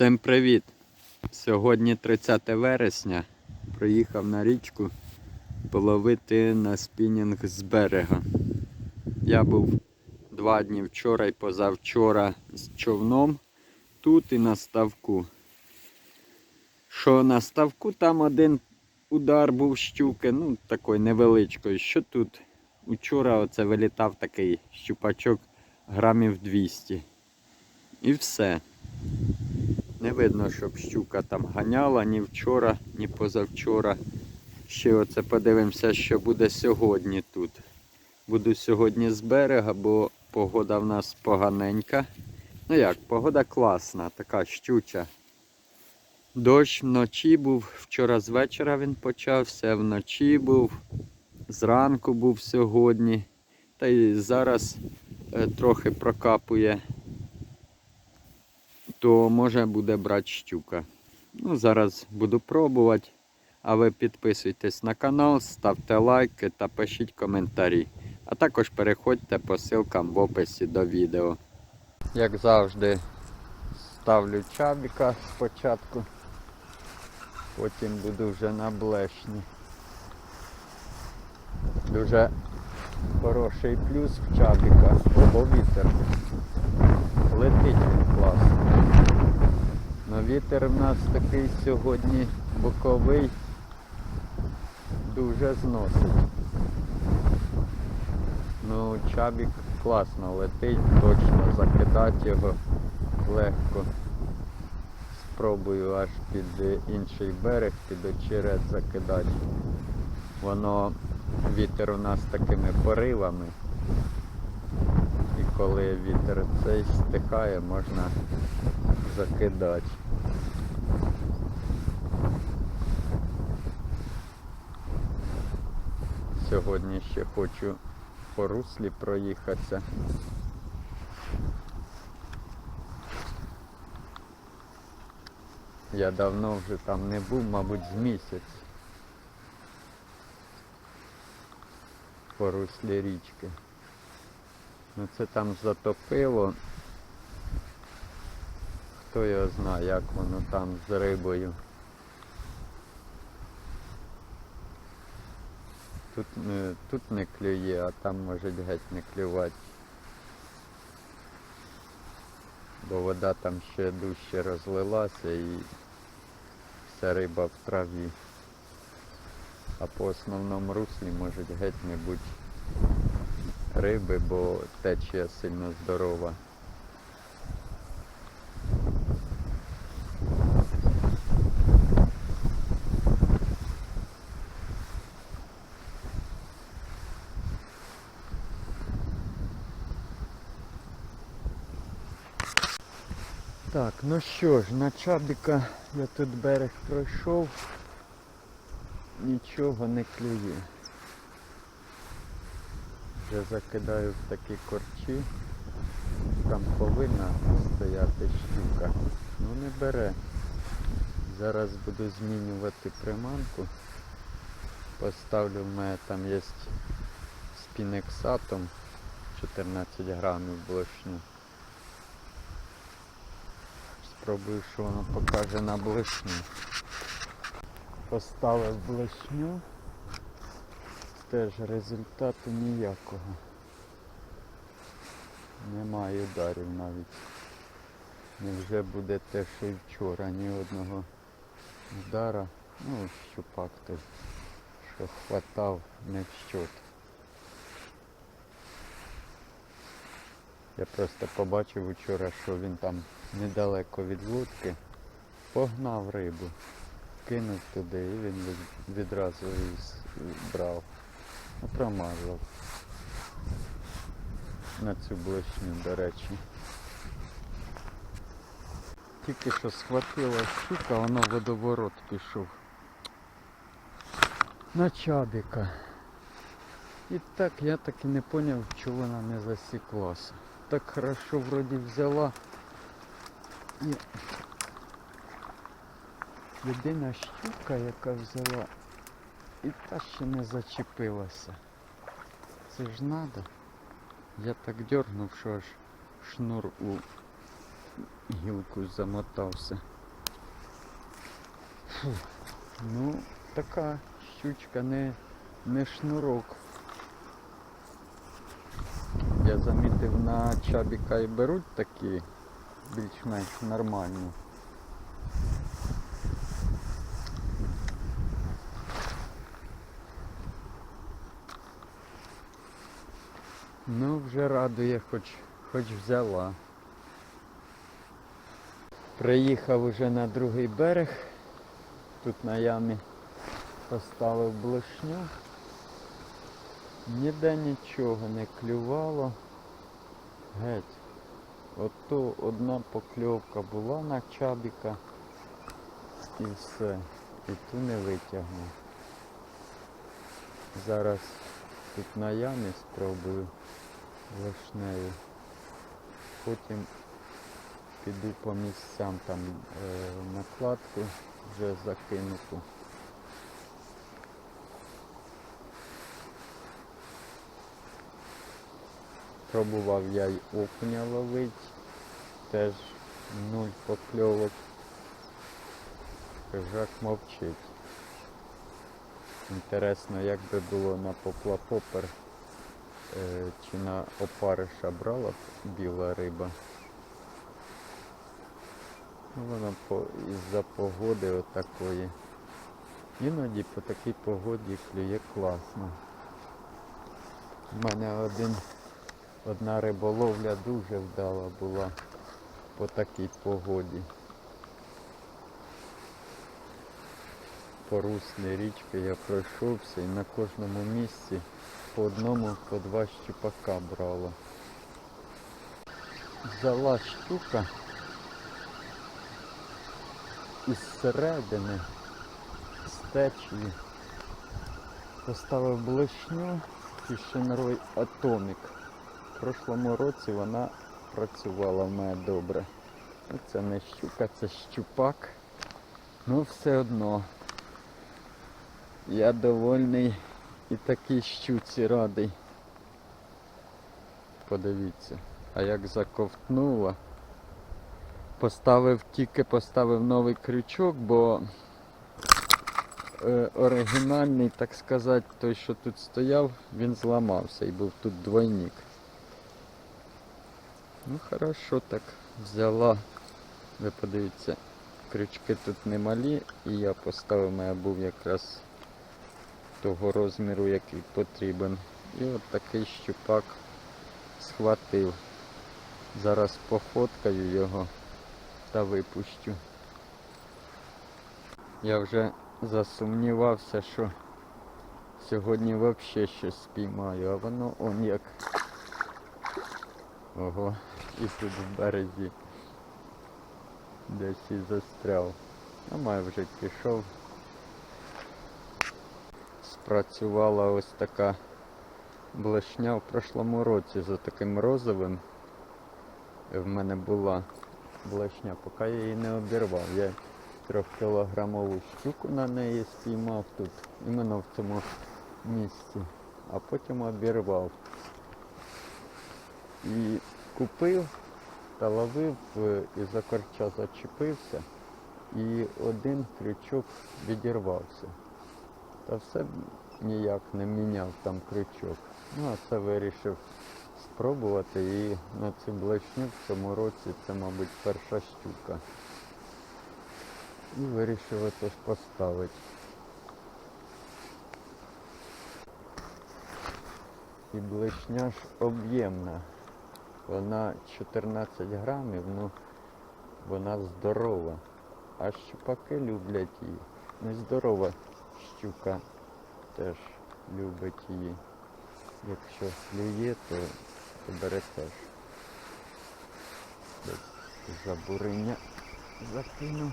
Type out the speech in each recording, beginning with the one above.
Всім привіт! Сьогодні 30 вересня. Приїхав на річку половити на спінінг з берега. Я був два дні вчора і позавчора з човном тут і на ставку. Що на ставку там один удар був щуки, ну такої невеличкої. Що тут? Учора оце вилітав такий щупачок грамів 200. І все. Не видно, щоб щука там ганяла ні вчора, ні позавчора. Ще оце подивимося, що буде сьогодні тут. Буду сьогодні з берега, бо погода в нас поганенька. Ну як, погода класна, така щуча. Дощ вночі був, вчора з вечора він почався, вночі був, зранку був сьогодні. Та й зараз е, трохи прокапує то може буде брати щука. Ну, зараз буду пробувати. А ви підписуйтесь на канал, ставте лайки та пишіть коментарі. А також переходьте по ссылкам в описі до відео. Як завжди, ставлю чабіка спочатку, потім буду вже на блешні. Дуже хороший плюс в чабіка. Ого, вітер. Летить класно. Но вітер в нас такий сьогодні боковий, дуже зносить. Ну, чабік класно летить, точно закидати його легко. Спробую аж під інший берег, під очерет закидати. Воно вітер у нас такими поривами. Коли вітер цей стихає, можна закидати. Сьогодні ще хочу по руслі проїхатися. Я давно вже там не був, мабуть, з місяць. По руслі річки. Ну це там затопило. Хто його знає, як воно там з рибою. Тут, не- тут не клює, а там може геть не клювати. Бо вода там ще дужче розлилася і вся риба в траві. А по основному руслі може геть не бути риби, бо течія сильно здорова. Так, ну що ж, на чабіка я тут берег пройшов, нічого не клює. Я закидаю в такі корчі. Там повинна стояти щука. Ну не бере. Зараз буду змінювати приманку. Поставлю в мене там є з пінексатом 14 грамів блошню. Спробую, що воно покаже на блишню. Поставив блишню. Теж результату ніякого. Немає ударів навіть. Невже буде те, що й вчора, ні одного удара. Ну, щупак той, що хватав не в щот. Я просто побачив вчора, що він там недалеко від лодки погнав рибу, кинув туди і він відразу її брав. Промазав. На цю блешню, до речі. Тільки що схватила щука, воно водоворот пішов. На чабіка. І так я так і не зрозумів, чого вона не засіклася. Так хорошо вроді взяла. І... Єдина щука, яка взяла, і та ще не зачепилася. Це ж надо. Я так дернув, що аж шнур у гілку замотався. Фу. Ну, така щучка не, не шнурок. Я замітив на чабіка і беруть такі більш-менш нормальні. Ну, вже радує, хоч, хоч взяла. Приїхав уже на другий берег. Тут на ямі поставив блошню. Ніде нічого не клювало. Геть. Ото одна покльовка була на чабіка і все. І ту не витягнув. Зараз тут на ямі спробую вишнею. Потім піду по місцям там е, накладку вже закинуту. Пробував я й окуня ловить, теж нуль покльовок. Хижак мовчить. Інтересно, як би було на поплапопер е, чи на опариша брала б біла риба. Ну, Вона по, із-за погоди отакої. Іноді по такій погоді клює класно. У мене один, одна риболовля дуже вдала була по такій погоді. По руслі річки я пройшовся і на кожному місці по одному, по два щупака брала. Взяла штука із середини, з течії. Поставив блешню Фішенрой Атомік. В прошлому році вона працювала в мене добре. Це не щука, це щупак. Ну все одно. Я довольний і такій щуці радий. Подивіться. А як заковтнула. Поставив, тільки поставив новий крючок, бо е, оригінальний, так сказати, той, що тут стояв, він зламався і був тут двойник. Ну хорошо так взяла. Ви подивіться, крючки тут немалі і я поставив, мене був якраз того розміру, який потрібен. І от такий щупак схватив. Зараз пофоткаю його та випущу. Я вже засумнівався, що сьогодні взагалі щось спіймаю, а воно он як. Ого, і тут в березі десь і застряв. А май вже пішов. Спрацювала ось така блешня в прошлому році за таким розовим. В мене була блешня, поки я її не обірвав. Я трьохкілограмову щуку на неї спіймав тут, іменно в цьому місці, а потім обірвав. І купив та ловив е, і за корча зачепився, і один крючок відірвався. Та все ніяк не міняв там крючок. Ну, а це вирішив спробувати і на цю блешню в цьому році це, мабуть, перша щука. І вирішив отож поставити. І блешня ж об'ємна. Вона 14 грамів, ну вона здорова. А щупаки люблять її. Нездорова щука теж любить її. Якщо клює, то, то бере теж. Десь забурення закину.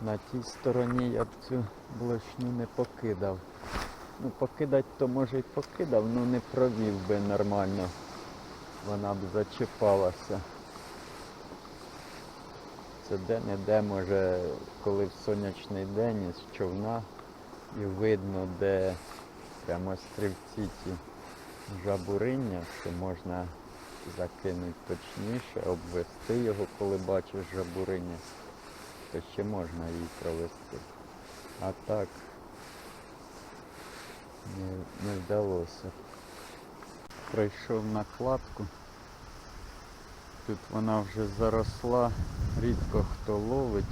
На тій стороні я б цю блошню не покидав. Ну покидать то може й покидав, ну не провів би нормально. Вона б зачіпалася. Це де-не-де може, коли в сонячний день із човна і видно, де прямо стрільці ті жабуриння, то можна закинути точніше, обвести його, коли бачиш жабуриння, то ще можна її провести. А так не, не вдалося. Прийшов на кладку. Тут вона вже заросла, рідко хто ловить.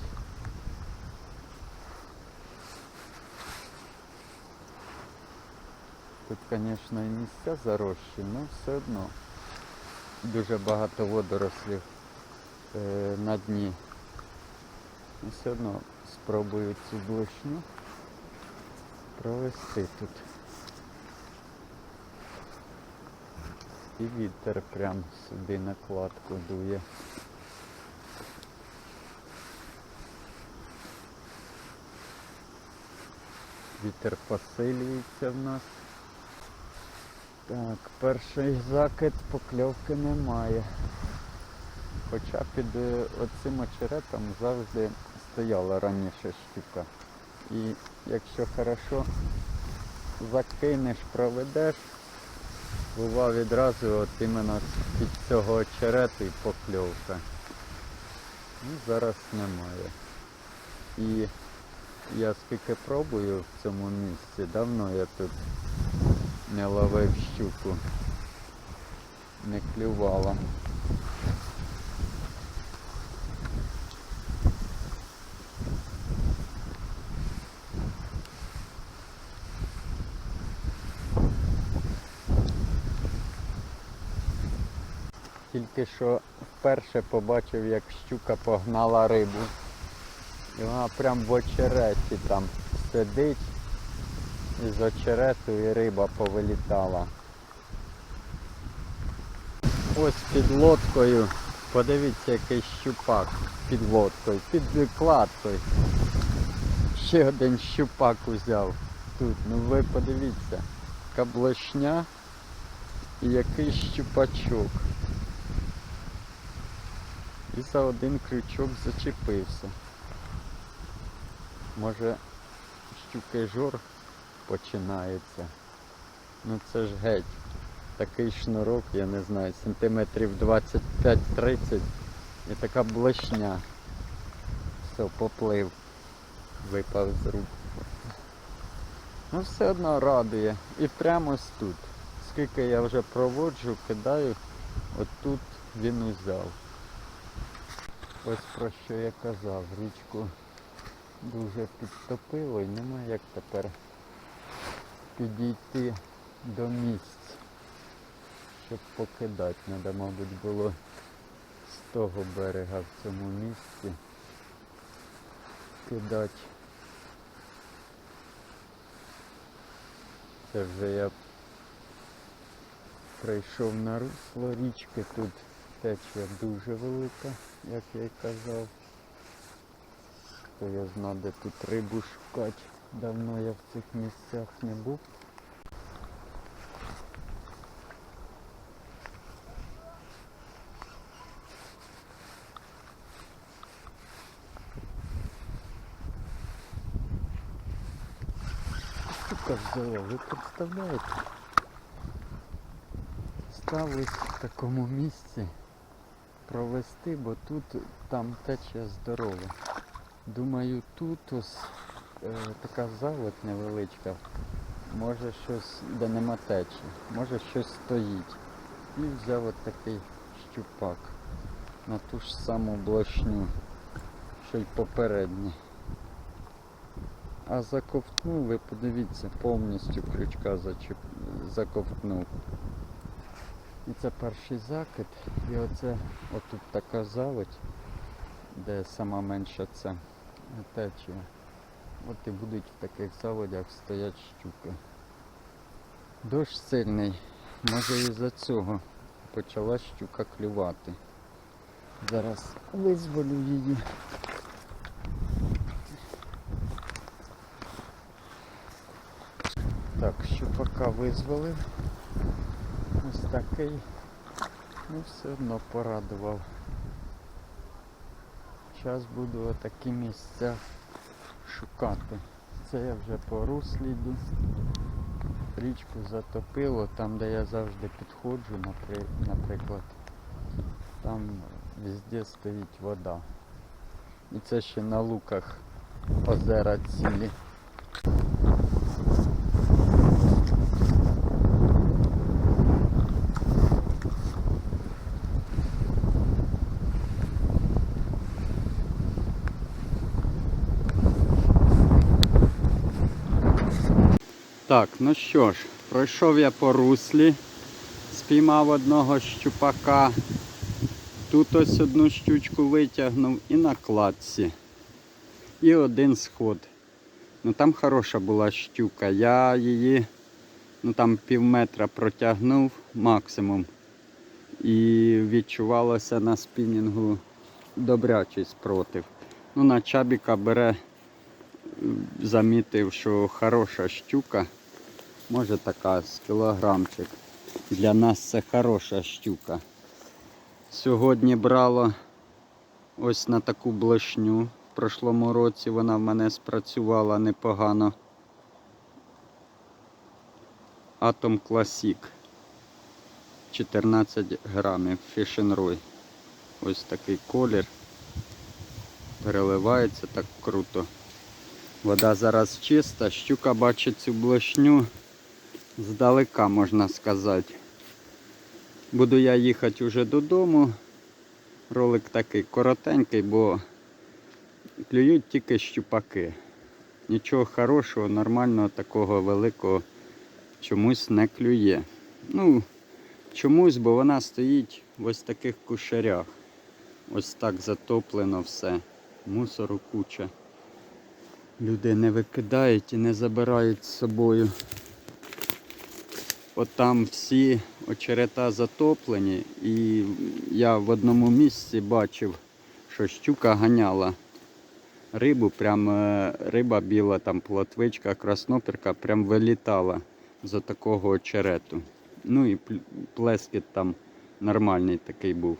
Тут, звісно, і місця зарощі, але все одно дуже багато водорослів е, на дні. І все одно спробую цю блишню провести тут. І вітер прям сюди на кладку дує. Вітер посилюється в нас. Так, перший закид покльовки немає. Хоча під е, оцим очеретом завжди стояла раніше щука. І якщо хорошо закинеш, проведеш, бува відразу от іменно під цього очерету і покльовка. Ну, зараз немає. І я скільки пробую в цьому місці, давно я тут не ловив щуку, не клювала. Тільки що вперше побачив, як щука погнала рибу. І вона прям в очереті там сидить. І з очерету і риба повилітала. Ось під лодкою. Подивіться, який щупак під лодкою, під кладкою. Ще один щупак узяв тут. Ну ви подивіться. Каблешня і який щупачок. І за один крючок зачепився. Може щуки жор починається. Ну це ж геть. Такий шнурок, я не знаю, сантиметрів 25-30 і така блешня. Все, поплив. Випав з рук. Ну все одно радує. І прямо ось тут. Скільки я вже проводжу, кидаю, от тут він узяв. Ось про що я казав, річку дуже підтопило і немає як тепер підійти до місць, щоб покидати. Треба, мабуть, було з того берега в цьому місці кидати. Це вже я прийшов на русло річки, тут течія дуже велика, як я й казав. То я знаю, де тут рибу шукати. Давно я в цих місцях не був. Сука ви представляєте? Ставлюсь в такому місці провести, бо тут там течія здорова. Думаю, тут ось е, така заводь невеличка. Може щось, де нема течі, може щось стоїть. І взяв от такий щупак на ту ж саму блошню, що й попередній. А заковтнув, ви подивіться, повністю крючка зачеп... заковтнув. І це перший закид. І оце отут така заводь, де сама менша ця течія. От і будуть в таких заводях стоять щуки. Дощ сильний, може і за цього почала щука клювати. Зараз визволю її. Так, щупака визволив. Такий. Ну все одно порадував. Зараз буду отакі місця шукати. Це я вже по руслі річку затопило, там де я завжди підходжу, наприклад, там везде стоїть вода. І це ще на луках озера цілі. Так, ну що ж, пройшов я по руслі, спіймав одного щупака. Тут ось одну щучку витягнув і на кладці. І один сход. Ну там хороша була щука. Я її ну там пів метра протягнув максимум. І відчувалося на спінінгу добрячий спротив. Ну, на чабіка бере, замітив, що хороша щука. Може така з кілограмчик. Для нас це хороша щука. Сьогодні брало ось на таку блешню. В прошлому році вона в мене спрацювала непогано. Атом Classic. 14 грамів фішенрой. Ось такий колір. Переливається так круто. Вода зараз чиста, щука бачить цю блешню здалека, можна сказати. Буду я їхати вже додому. Ролик такий коротенький, бо клюють тільки щупаки. Нічого хорошого, нормального, такого великого чомусь не клює. Ну, чомусь, бо вона стоїть в ось таких кушарях. Ось так затоплено все. Мусору куча. Люди не викидають і не забирають з собою. От там всі очерета затоплені, і я в одному місці бачив, що щука ганяла рибу, прям е, риба біла, там плотвичка, красноперка, прям вилітала з такого очерету. Ну і пл- плескіт там нормальний такий був.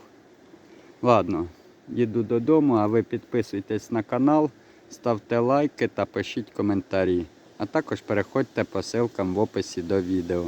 Ладно, їду додому, а ви підписуйтесь на канал, ставте лайки та пишіть коментарі. А також переходьте по ссылкам в описі до відео.